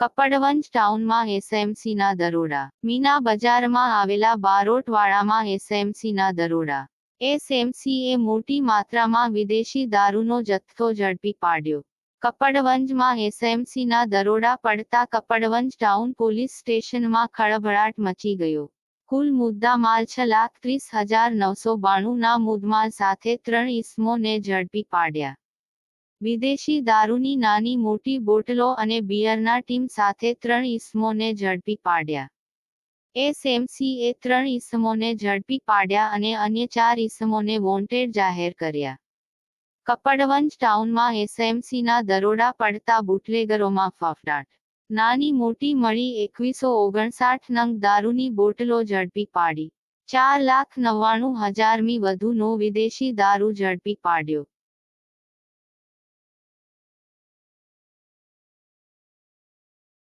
કપડવંજ ટાઉનમાં એસએમસીના દરોડા. મીના બજારમાં આવેલા બારોટવાડામાં એસએમસીના દરોડા. એસએમસીએ મોટી માત્રામાં વિદેશી દારૂનો જથ્થો ઝડપી પાડ્યો. કપડવંજમાં એસએમસીના દરોડા પડતા કપડવંજ ટાઉન પોલીસ સ્ટેશનમાં ખળભળાટ મચી ગયો. કુલ મુદ્દામાલ છ લાખ ત્રીસ હજાર નવસો બાણુંના મુદ્દામાલ સાથે ત્રણ ઇસમોને ઝડપી પાડ્યા. વિદેશી દારૂની નાની મોટી બોટલો અને બિયરના ટીમ સાથે ત્રણ ઇસમોને ઝડપી પાડ્યા. એસએમસીએ ત્રણ ઇસમોને ઝડપી પાડ્યા અને અન્ય ચાર ઇસમોને વોન્ટેડ જાહેર કર્યા. કપડવંજ ટાઉનમાં એસએમસીના દરોડા પડતા બુટલેગરોમાં ફફડાટ. નાની મોટી મળી એકવીસો ઓગણસાઠ નંગ દારૂની બોટલો ઝડપી પાડી. ચાર લાખ નવ્વાણું હજારમી વધુનો વિદેશી દારૂ ઝડપી પાડ્યો.